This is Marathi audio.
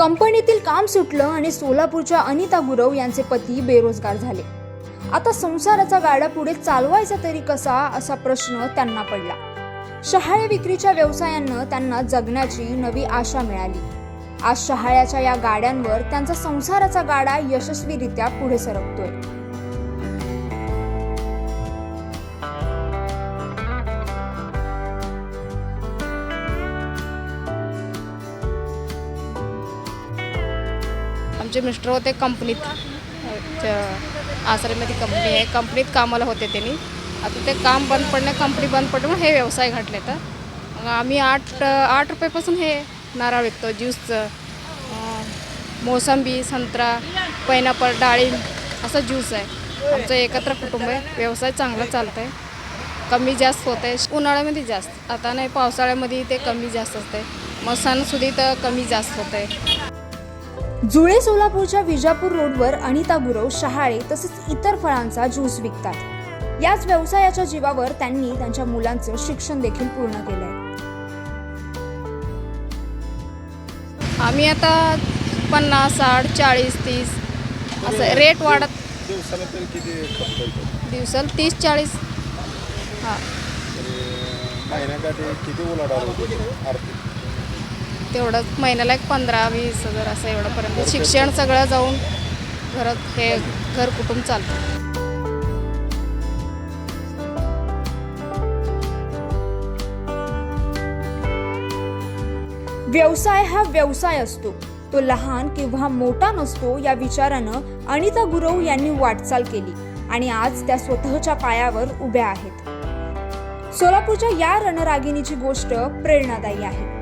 कंपनीतील काम सुटलं आणि सोलापूरच्या अनिता गुरव यांचे पती बेरोजगार झाले. आता संसाराचा गाडा पुढे चालवायचा तरी कसा असा प्रश्न त्यांना पडला. शहाळे विक्रीच्या व्यवसायानं त्यांना जगण्याची नवी आशा मिळाली. आज शहाळ्याच्या या गाड्यांवर त्यांचा संसाराचा गाडा यशस्वीरित्या पुढे सरकतोय. आमचे मिस्टर होते कंपनीत. आसरेमध्ये कंपनी आहे. कंपनीत कामाला होते त्यांनी. आता ते काम बंद पडणे कंपनी बंद पडल्यामुळे हे व्यवसाय घातले तर मग आम्ही आठ आठ रुपयापासून हे नारळ विकतो ज्यूसचं मोसंबी संत्रा पैनापर डाळिंब असं ज्यूस आहे. आमचं एकत्र कुटुंब आहे. व्यवसाय चांगला चालत आहे कमी जास्त होत आहे उन्हाळ्यामध्ये जास्त. आता नाही पावसाळ्यामध्ये ते कमी जास्त असते मग सणसुदी तर कमी जास्त होत आहे जुळे सोलापूरच्या विजापूर रोडवर अनिता गुरव शहाळे तसेच इतर फळांचा ज्यूस विकतात. याच व्यवसायाच्या जीवावर त्यांनी त्यांच्या मुलांचं शिक्षण देखील पूर्ण केलंय. आम्ही आता पन्नास साठ चाळीस तीस असं रेट वाढत दिवसाला तरी किती खर्च येतो? दिवसाला तीस चाळीस. हां. तेवढंच महिन्याला एक पंधरा वीस हजार असं एवढंपर्यंत शिक्षण सगळं जाऊन घरात हे घर कुटुंब चालतं. व्यवसाय हा व्यवसाय असतो. तो लहान किंवा मोठा नसतो या विचारानं अनिता गुरव यांनी वाटचाल केली आणि आज त्या स्वतःच्या पायावर उभ्या आहेत. सोलापूरच्या या रणरागिणीची गोष्ट प्रेरणादायी आहे.